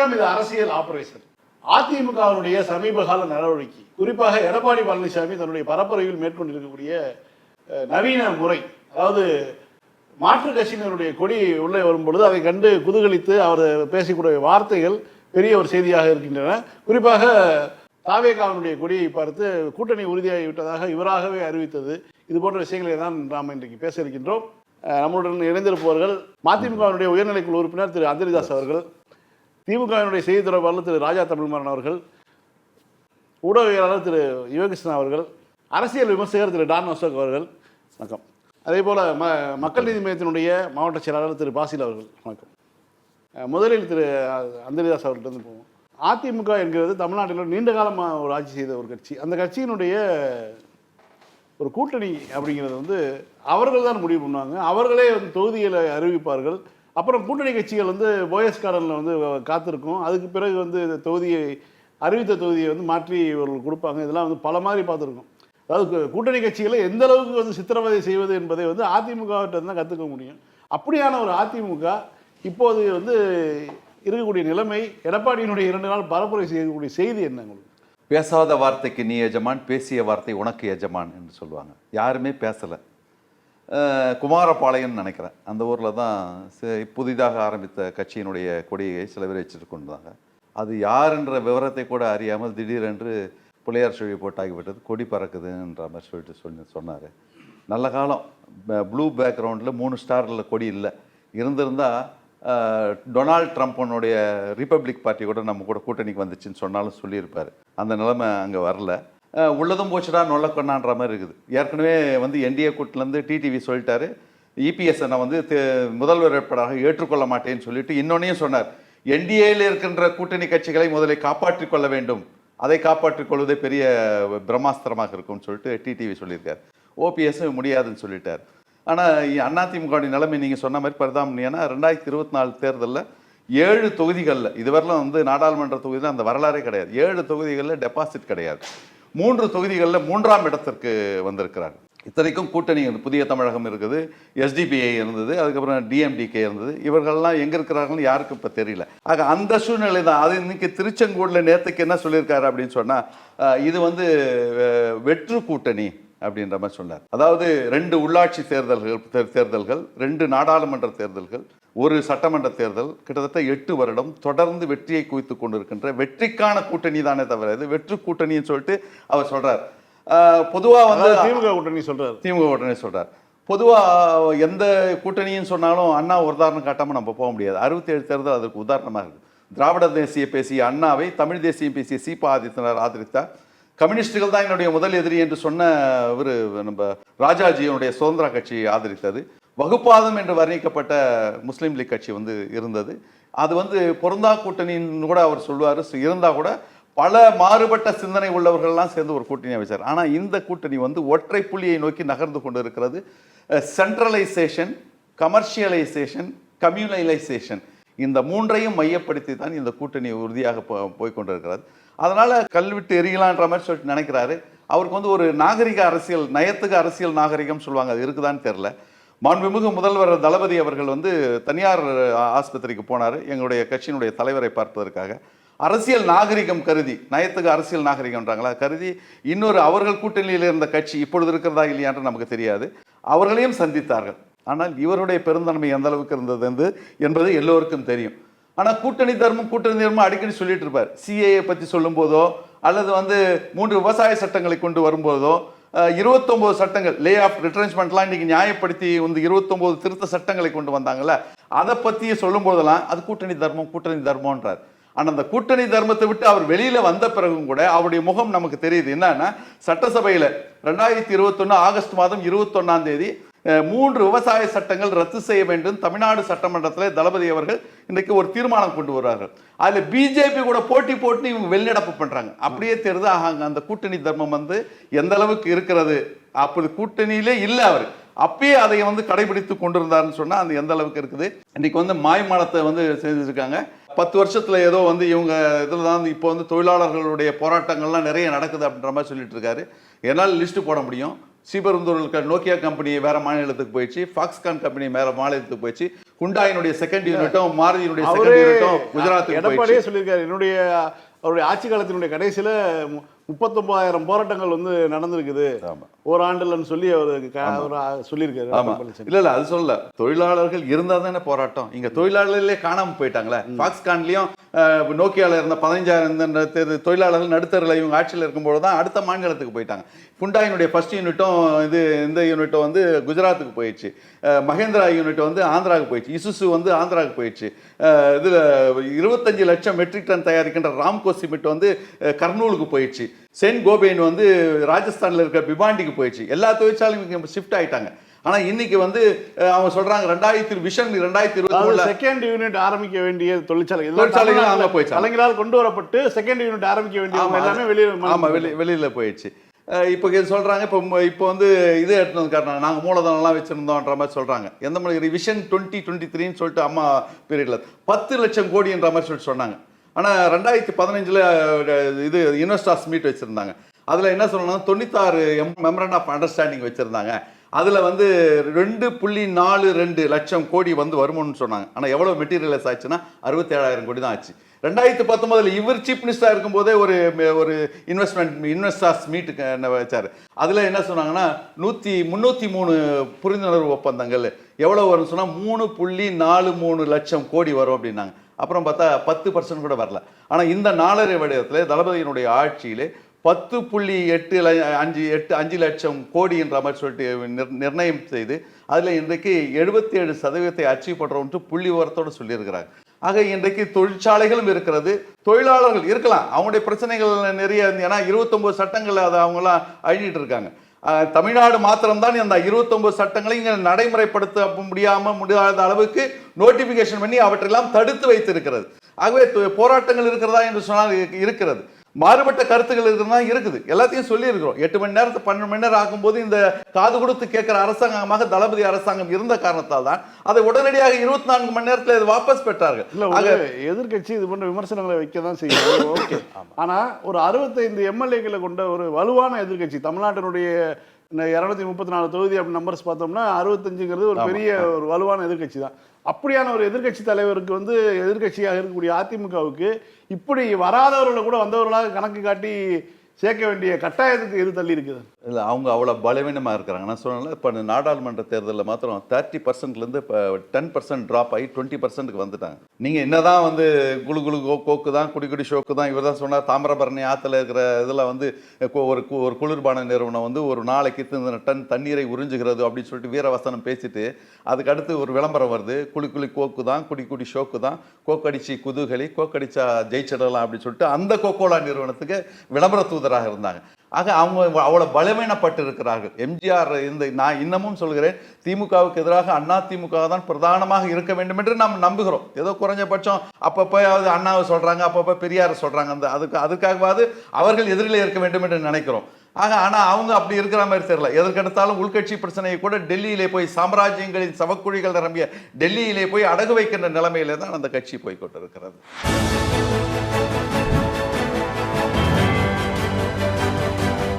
வணக்கம் இது அரசியல் ஆபரேஷன் அதிமுகவினுடைய சமீப கால நடவடிக்கை. குறிப்பாக எடப்பாடி பழனிசாமி தன்னுடைய பரப்புரையில் மேற்கொண்டிருக்கக்கூடிய நவீன முறை அதாவது மாற்றுக் கட்சியினருடைய கொடி உள்ளே வரும் பொழுது அதை கண்டு குதூகலித்து அவர் பேசக்கூடிய வார்த்தைகள் பெரிய ஒரு செய்தியாக இருக்கின்றன. குறிப்பாக தாவேகாவினுடைய கொடியை பார்த்து கூட்டணி உறுதியாகி விட்டதாக இவராகவே அறிவித்தது. இது போன்ற விஷயங்களை தான் நாம் இன்றைக்கு பேச இருக்கின்றோம். நம்மளுடன் இணைந்திருப்பவர்கள் மதிமுகவினுடைய உயர்நிலைக்குழு உறுப்பினர் திரு அந்திரிதாஸ் அவர்கள். திமுகவினுடைய செய்தி தொடர்பாளர் திரு ராஜா தமிழ்மாறன் அவர்கள் ஊடகவியலாளர் திரு யுவகிருஷ்ணன் அவர்கள் அரசியல் விமர்சகர் திரு டான் அசோக் அவர்கள் வணக்கம். அதே போல் ம மக்கள் நீதி மையத்தினுடைய மாவட்ட செயலாளர் திரு பாசில் அவர்கள் வணக்கம். முதலில் திரு அந்தரிதாஸ் அவர்கிட்ட போவோம். அதிமுக என்கிறது தமிழ்நாட்டில் நீண்ட காலமாக ஒரு ஆட்சி செய்த ஒரு கட்சி. அந்த கட்சியினுடைய ஒரு கூட்டணி அப்படிங்கிறது வந்து அவர்கள் தான் முடிவு பண்ணுவாங்க. அவர்களே வந்து தொகுதிகளை அறிவிப்பார்கள். அப்புறம் கூட்டணி கட்சிகள் வந்து போயஸ்காரனில் வந்து காத்திருக்கும். அதுக்கு பிறகு வந்து இந்த தொகுதியை அறிவித்த தொகுதியை வந்து மாற்றி இவர்கள் கொடுப்பாங்க. இதெல்லாம் வந்து பல மாதிரி பார்த்துருக்கோம். அதாவது கூட்டணி கட்சிகளை எந்த அளவுக்கு வந்து சித்திரவதை செய்வது என்பதை வந்து அதிமுகவிட்ட தான் கற்றுக்க முடியும். அப்படியான ஒரு அதிமுக இப்போது வந்து இருக்கக்கூடிய நிலைமை எடப்பாடியினுடைய இரண்டு நாள் பரப்புரை செய்யக்கூடிய செய்தி என்ன உங்களுக்கு? பேசாத வார்த்தைக்கு நீ எஜமான் பேசிய வார்த்தை உனக்கு எஜமான் என்று சொல்லுவாங்க. யாருமே பேசலை. குமாரபாளையம்னு நினைக்கிறேன். அந்த ஊரில் தான் புதிதாக ஆரம்பித்த கட்சியினுடைய கொடியை சில பேர் வச்சுட்டு கொண்டாங்க அது யாருன்ற விவரத்தை கூட அறியாமல் திடீரென்று பிள்ளையார் சுழி போட்டாகிவிட்டது கொடி பறக்குதுன்ற மாதிரி சொல்லிட்டு சொல்லி சொன்னார். நல்ல காலம். ப்ளூ பேக்ரவுண்டில் மூணு ஸ்டாரில் கொடி இல்லை. இருந்திருந்தால் டொனால்ட் ட்ரம்ப்பனுடைய ரிப்பப்ளிக் பார்ட்டி கூட நம்ம கூட கூட்டணிக்கு வந்துச்சுன்னு சொன்னாலும் சொல்லியிருப்பார். அந்த நிலைமை அங்கே வரல. உள்ளதும் போச்சுடா நொல்ல கொண்டான்ற மாதிரி இருக்குது. ஏற்கனவே வந்து என்டிஏ கூட்டிலேருந்து டிடிவி சொல்லிட்டாரு. இபிஎஸ் நான் வந்து தே- முதல்வர் வேட்பாளராக ஏற்றுக்கொள்ள மாட்டேன்னு சொல்லிட்டு இன்னொன்னையும் சொன்னார். என்டிஏயில் இருக்கின்ற கூட்டணி கட்சிகளை முதலில் காப்பாற்றிக் கொள்ள வேண்டும். அதை காப்பாற்றிக் கொள்வதே பெரிய பிரம்மாஸ்திரமாக இருக்கும்னு சொல்லிட்டு டிடிவி சொல்லியிருக்கார். ஓபிஎஸ்ஸும் முடியாதுன்னு சொல்லிட்டார். ஆனால் அதிமுகவுடைய நிலைமை நீங்கள் சொன்ன மாதிரி பரிதாபம்னா ரெண்டாயிரத்தி இருபத்தி நாலு தேர்தலில் ஏழு தொகுதிகளில் இதுவரையிலும் வந்து நாடாளுமன்ற தொகுதியில் அந்த வரலாறே கிடையாது. ஏழு தொகுதிகளில் டெபாசிட் கிடையாது. மூன்று தொகுதிகளில் மூன்றாம் இடத்திற்கு வந்திருக்கிறார். இத்தனைக்கும் கூட்டணி வந்து புதிய தமிழகம் இருக்குது எஸ்டிபிஐ இருந்தது அதுக்கப்புறம் டிஎம்டிகே இருந்தது. இவர்கள்லாம் எங்கே இருக்கிறார்கள் யாருக்கும் இப்போ தெரியல. ஆக அந்த சூழ்நிலை தான். அது இன்னைக்கு திருச்செங்கோடில் நேற்றுக்கு என்ன சொல்லியிருக்காரு அப்படின்னு சொன்னால் இது வந்து வெற்று கூட்டணி அப்படின்ற மாதிரி சொன்னார். அதாவது ரெண்டு உள்ளாட்சி தேர்தல்கள் தே- தேர்தல்கள் ரெண்டு நாடாளுமன்ற தேர்தல்கள் ஒரு சட்டமன்ற தேர்தல் கிட்டத்தட்ட எட்டு வருடம் தொடர்ந்து வெற்றியை குவித்து கொண்டிருக்கின்ற வெற்றிக்கான கூட்டணி தானே தவிர இது வெற்று கூட்டணின்னு சொல்லிட்டு அவர் சொல்றார். பொதுவாக வந்து திமுக கூட்டணி சொல்றாரு. திமுக உடனே சொல்றார். பொதுவாக எந்த கூட்டணின்னு சொன்னாலும் அண்ணா உதாரணம் காட்டாமல் நம்ம போக முடியாது. அறுபத்தேழு தேர்தல் அதற்கு உதாரணமாக இருக்குது திராவிட தேசிய பேசிய அண்ணாவை தமிழ் தேசியம் பேசிய சீபா ஆதித்தனர் ஆதரித்தார். கம்யூனிஸ்டுகள் தான் என்னுடைய முதல் எதிரி என்று சொன்ன இவர் நம்ம ராஜாஜியினுடைய சுதந்திர கட்சி ஆதரித்தது. வகுப்பாதம் என்று வர்ணிக்கப்பட்ட முஸ்லீம் லீக் கட்சி வந்து இருந்தது. அது வந்து பொருந்தா கூட்டணின்னு கூட அவர் சொல்லுவார். இருந்தால் கூட பல மாறுபட்ட சிந்தனை உள்ளவர்கள்லாம் சேர்ந்து ஒரு கூட்டணி அமைச்சார். ஆனால் இந்த கூட்டணி வந்து ஒற்றை புள்ளியை நோக்கி நகர்ந்து கொண்டு இருக்கிறது சென்ட்ரலைசேஷன் கமர்ஷியலைசேஷன் கம்யூனலைசேஷன் இந்த மூன்றையும் மையப்படுத்தி தான் இந்த கூட்டணி உறுதியாக போ போய் கொண்டிருக்கிறது அதனால் கல்விட்டு எரியலான்ற மாதிரி சொல்லிட்டு நினைக்கிறாரு. அவருக்கு வந்து ஒரு நாகரிக அரசியல் நயத்துக்கு அரசியல் நாகரிகம் சொல்லுவாங்க. அது இருக்குதான்னு தெரில மாண்புமிகு முதல்வர் தளபதி அவர்கள் வந்து தனியார் ஆஸ்பத்திரிக்கு போனார். எங்களுடைய கட்சியினுடைய தலைவரை பார்ப்பதற்காக. அரசியல் நாகரிகம் கருதி நயத்துக்கு அரசியல் நாகரிகம்ன்றாங்களா? கருதி இன்னொரு அவர்கள் கூட்டணியில் இருந்த கட்சி இப்பொழுது இருக்கிறதா இல்லையான்ற நமக்கு தெரியாது. அவர்களையும் சந்தித்தார்கள். ஆனால் இவருடைய பெருந்தன்மை எந்த அளவுக்கு இருந்தது என்று என்பது எல்லோருக்கும் தெரியும். ஆனால் கூட்டணி தர்மம் கூட்டணி தர்மம் அடிக்கடி சொல்லிட்டு இருப்பார். சிஏஏ பற்றி சொல்லும்போதோ அல்லது வந்து மூன்று விவசாய சட்டங்களை கொண்டு வரும்போதோ இருபத்தொம்போது சட்டங்கள் லே ஆஃப் ரிட்டர்ன்ஸ்மெண்ட்லாம் இன்றைக்கி நியாயப்படுத்தி வந்து 29 திருத்த சட்டங்களை கொண்டு வந்தாங்கல்ல அதை பற்றியே சொல்லும்போதெல்லாம் அது கூட்டணி தர்மம் கூட்டணி தர்மம்ன்றார். ஆனால் அந்த கூட்டணி தர்மத்தை விட்டு அவர் வெளியில் வந்த பிறகும் கூட அவருடைய முகம் நமக்கு தெரியுது. என்னன்னா சட்டசபையில் ரெண்டாயிரத்தி இருபத்தொன்னு ஆகஸ்ட் மாதம் இருபத்தொன்னாம் தேதி மூன்று விவசாய சட்டங்கள் ரத்து செய்ய வேண்டும். தமிழ்நாடு சட்டமன்றத்தில் தளபதி அவர்கள் இன்றைக்கு ஒரு தீர்மானம் கொண்டு வருவார்கள் அதில் பிஜேபி கூட போட்டி போட்டு இவங்க வெளிநடப்பு பண்ணுறாங்க அப்படியே தெரியுது ஆகாங்க அந்த கூட்டணி தர்மம் வந்து எந்த அளவுக்கு இருக்கிறது? அப்படி கூட்டணியிலே இல்லை அவர். அப்பயே அதை வந்து கடைபிடித்து கொண்டிருந்தாருன்னு சொன்னால் அந்த எந்த அளவுக்கு இருக்குது? இன்றைக்கு வந்து மாய்மாலத்தை வந்து செஞ்சுருக்காங்க பத்து வருஷத்தில் ஏதோ வந்து இவங்க இதில் தான் இப்போ வந்து தொழிலாளர்களுடைய போராட்டங்கள்லாம் நிறைய நடக்குது அப்படின்ற மாதிரி சொல்லிட்டு இருக்காரு. என்னால் லிஸ்ட்டு போட முடியும். ஸ்ரீபெரும்புதூர் நோக்கியா கம்பெனி வேற மாநிலத்துக்கு போயிடுச்சு. ஃபாக்ஸ்கான் கம்பெனி வேற மாநிலத்துக்கு போயிடுச்சு. குண்டாயினுடைய செகண்ட் யூனிட்டும் மாருதியினுடைய செகண்ட் யூனிட்டும் குஜராத்துக்கு எடப்பாடியே சொல்லியிருக்காரு. என்னுடைய அவருடைய ஆட்சி காலத்தினுடைய கடைசியில முப்பத்தொன்பதாயிரம் போராட்டங்கள் வந்து நடந்திருக்குது. ஆமா. ஓராண்டுலன்னு சொல்லி அவர் சொல்லியிருக்காரு. ஆமா. இல்ல இல்ல அது சொல்லல. தொழிலாளர்கள் இருந்தா தானே போராட்டம். இங்க தொழிலாளர்களே காணாம போயிட்டாங்களே. ஃபாக்ஸ்கான்லயும் நோக்கியால இருந்த பதினஞ்சாயிரம் தொழிலாளர்கள் நடுத்தரில் இவங்க ஆட்சியில் இருக்கும்போது தான் அடுத்த மாநிலத்துக்கு போயிட்டாங்க. குண்டாயினுடைய ஃபர்ஸ்ட் யூனிட்டும் இது இந்த யூனிட்டும் வந்து குஜராத்துக்கு போயிடுச்சு. மகேந்திரா யூனிட் வந்து ஆந்திராவுக்கு போயிடுச்சு. இசுசு வந்து ஆந்திராவுக்கு போயிடுச்சு. இதுல இருபத்தஞ்சு லட்சம் மெட்ரிக் டன் தயாரிக்கின்ற ராம்கோ சிமெண்ட் வந்து கர்னூலுக்கு போயிடுச்சு. சென் கோபேன் வந்து ராஜஸ்தான்ல இருக்க பிபாண்டிக்கு போயிடுச்சு. எல்லா தொழிற்சாலையும் ஷிஃப்ட் ஆயிட்டாங்க. ஆனா இன்னைக்கு வந்து அவங்க சொல்றாங்க ரெண்டாயிரத்தி விஷன் ரெண்டாயிரத்தி இருபத்தி செகண்ட் யூனிட் ஆரம்பிக்க வேண்டிய தொழிற்சாலை. தொழிற்சாலைகள் அங்க போயிடுச்சு. கலைஞரால் கொண்டு வரப்பட்டு செகண்ட் யூனிட் ஆரம்பிக்க ஆமா, எல்லாமே வெளியே ஆமா வெளி வெளியில போயிடுச்சு. இப்போ இது சொல்றாங்க இப்போ இப்போ வந்து இது எடுத்து காரணம் நாங்க மூலதனம்லாம் வச்சிருந்தோம்ன்ற மாதிரி சொல்றாங்க. எந்த மாதிரி? விஷன் டுவெண்ட்டி டுவெண்ட்டி த்ரீன்னு சொல்லிட்டு அம்மா பீரியட்ல பத்து லட்சம் கோடின்ற மாதிரி சொல்லிட்டு சொன்னாங்க. ஆனால் ரெண்டாயிரத்தி பதினஞ்சில் இது இன்வெஸ்டர்ஸ் மீட் வச்சுருந்தாங்க. அதில் என்ன சொல்லணும்னா தொண்ணூத்தாறு மெமரண்ட் ஆஃப் அண்டர்ஸ்டாண்டிங் வச்சுருந்தாங்க. அதில் வந்து ரெண்டு புள்ளி நாலு ரெண்டு லட்சம் கோடி வந்து வருமானம்னு சொன்னாங்க. ஆனால் எவ்வளோ மெட்டீரியலைஸ் ஆச்சுன்னா அறுபத்தேழாயிரம் கோடி தான் ஆச்சு. ரெண்டாயிரத்தி பத்தொம்பதில் இவர் சீஃப் மினிஸ்டராக இருக்கும்போதே ஒரு ஒரு இன்வெஸ்ட்மெண்ட் இன்வெஸ்டர்ஸ் மீட்டுக்கு என்ன வச்சார். அதில் என்ன சொன்னாங்கன்னா நூற்றி முந்நூற்றி மூணு புரிந்துணர்வு ஒப்பந்தங்கள் எவ்வளோ வரும்னு சொன்னால் மூணு புள்ளி நாலு மூணு லட்சம் கோடி வரும் அப்படின்னாங்க. அப்புறம் பார்த்தா பத்து பர்சன்ட் கூட வரல. ஆனால் இந்த நாலரை வடிவத்தில் தளபதியினுடைய ஆட்சியிலே பத்து புள்ளி எட்டு அஞ்சு எட்டு அஞ்சு லட்சம் கோடின்ற மாதிரி சொல்லிட்டு நிர்- நிர்ணயம் செய்து அதில் இன்றைக்கு எழுபத்தி ஏழு சதவீதத்தை அச்சீவ் பண்ணுறோம்ட்டு புள்ளி உரத்தோடு சொல்லியிருக்கிறாங்க ஆக இன்றைக்கு தொழிற்சாலைகளும் இருக்கிறது தொழிலாளர்கள் இருக்கலாம். அவங்களுடைய பிரச்சனைகள் நிறைய ஏன்னா இருபத்தொம்போது சட்டங்கள் அதை அவங்களாம் அழிஞ்சிட்டு இருக்காங்க. தமிழ்நாடு மாத்திரம்தான் அந்த இருபத்தொன்பது சட்டங்களை இங்கே நடைமுறைப்படுத்த முடியாம முடியாத அளவுக்கு நோட்டிபிகேஷன் பண்ணி அவற்றையெல்லாம் தடுத்து வைத்திருக்கிறது. ஆகவே போராட்டங்கள் இருக்கிறதா என்று சொன்னால் இருக்கிறது. மாறுபட்ட கருத்துக்கள் இருக்கிறதா இருக்குது. எல்லாத்தையும் சொல்லி இருக்கிறோம் எட்டு மணி நேரத்தை பன்னெண்டு மணி நேரம் ஆகும்போது இந்த காது கொடுத்து கேட்கிற அரசாங்கமாக தளபதி அரசாங்கம் இருந்த காரணத்தால் தான் அதை உடனடியாக இருபத்தி நான்கு மணி நேரத்தில் இது வாபஸ் பெற்றார்கள். இல்ல ஒரு எதிர்க்கட்சி இது போன்ற விமர்சனங்களை வைக்க தான் செய்யும் ஓகே ஆனா ஒரு அறுபத்தைந்து எம்எல்ஏக்களை கொண்ட ஒரு வலுவான எதிர்க்கட்சி தமிழ்நாட்டினுடைய இரநூத்தி முப்பத்தி நாலு தொகுதி அப்படி நம்பர்ஸ் பார்த்தோம்னா அறுபத்தஞ்சுங்கிறது ஒரு பெரிய ஒரு வலுவான எதிர்க்கட்சி தான் அப்படியான ஒரு எதிர்க்கட்சி தலைவருக்கு வந்து எதிர்க்கட்சியாக இருக்கக்கூடிய அதிமுகவுக்கு இப்படி வராதவர்களை கூட வந்தவர்களாக கணக்கு காட்டி சேர்க்க வேண்டிய கட்டாயத்துக்கு எது தள்ளி இருக்குது? இல்லை அவங்க அவ்வளோ பலவீனமாக இருக்கிறாங்க. நான் சொன்னேன்ல இப்போ நாடாளுமன்ற தேர்தலில் மாத்திரம் தேர்ட்டி பர்சன்ட்லேருந்து இப்போ டென் பர்சன்ட் ட்ராப் ஆகி டுவெண்ட்டி பர்சன்ட்டுக்கு வந்துட்டாங்க. நீங்கள் என்ன தான் வந்து குழு குழு கோ கோக்கு தான் குடி குடி ஷோக்கு தான் இவர் தான் சொன்னார் தாமிரபரணி ஆற்றுல இருக்கிற இதில் வந்து ஒரு கு- ஒரு குளிர்பான நிறுவனம் வந்து ஒரு நாளைக்கு டன் தண்ணீரை உறிஞ்சுகிறது அப்படின்னு சொல்லிட்டு வீரவசனம் பேசிட்டு அதுக்கடுத்து ஒரு விளம்பரம் வருது. குழி குழி கோக்கு தான் குடி குடி ஷோக்கு தான் கோக்கடிச்சி குதுகலி கோக்கடிச்சா ஜெயிச்சிடலாம் அப்படின்னு சொல்லிட்டு அந்த கோகோலா நிறுவனத்துக்கு விளம்பர முதல்வராக இருந்தாங்க. ஆக அவங்க அவ்வளோ பலவீனப்பட்டு இருக்கிறார்கள் எம்ஜிஆர் இந்த நான் இன்னமும் சொல்கிறேன் திமுகவுக்கு எதிராக அண்ணா திமுக தான் பிரதானமாக இருக்க வேண்டும் என்று நாம் நம்புகிறோம். ஏதோ குறைஞ்சபட்சம் அப்பப்போயாவது அண்ணாவை சொல்றாங்க அப்பப்போ பெரியாரை சொல்றாங்க. அந்த அதுக்கு அதுக்காகவாவது அவர்கள் எதிரில் இருக்க வேண்டும் என்று நினைக்கிறோம். ஆக ஆனா அவங்க அப்படி இருக்கிற மாதிரி தெரியல. எதற்கெடுத்தாலும் உள்கட்சி பிரச்சனையை கூட டெல்லியிலே போய் சாம்ராஜ்யங்களின் சவக்குழிகள் நிரம்பிய டெல்லியிலே போய் அடகு வைக்கின்ற நிலைமையிலே தான் அந்த கட்சி போய்கொண்டிருக்கிறது